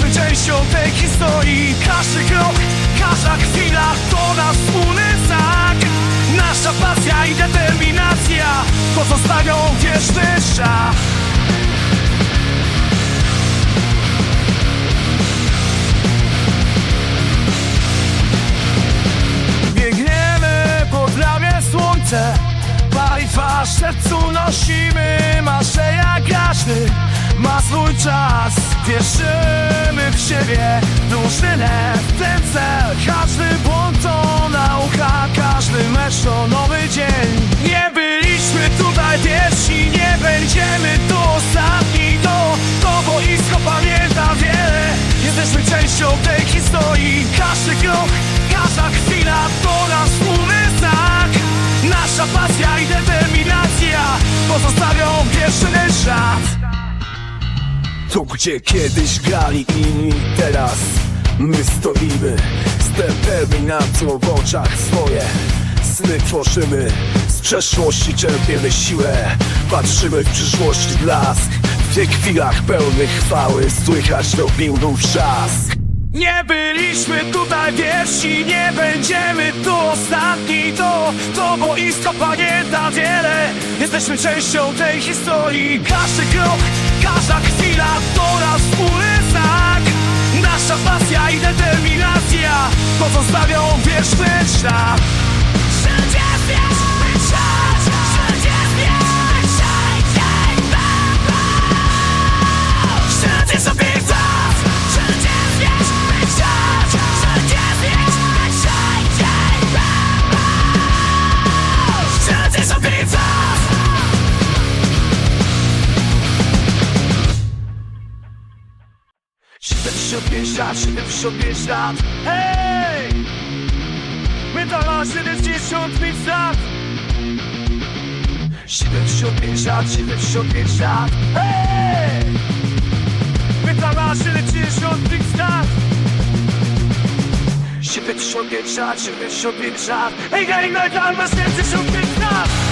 częścią tej historii Każdy krok, każda chwila to nasz wspólny znak. Nasza pasja i determinacja pozostawią wieczny szach. Biegniemy pod ramię słońce Pali twarz, sercu nosimy marzenia każdy ma swój czas Wierzymy w siebie, drużynę, w ten cel. Każdy błąd to nauka, każdy mecz to nowy dzień. Nie byliśmy tutaj pierwsi, nie będziemy tu ostatni. To, to boisko pamięta wiele. Jesteśmy częścią tej historii. Każdy krok, każda chwila to nasz wspólny znak Nasza pasja i determinacja Pozostawią wieczny ślad Tu gdzie kiedyś grali inni teraz My stoimy. Z determinacją w oczach swoje. Sny tworzymy, z przeszłości czerpiemy siłę. Patrzymy w przyszłości blask. W tych chwilach pełnych chwały Słychać to piłnów trzask Nie byliśmy tutaj pierwsi, nie będziemy tu ostatni. To, to boisko pamięta wiele. Jesteśmy częścią tej historii. Każdy krok, każda chwila 75 lat, 75 lat. Hej! My to na 75 lat. 75 lat, 75 lat. Hej! My to na 75 lat. 75 lat, 75 lat. Hej, hej, no i tam 75 lat.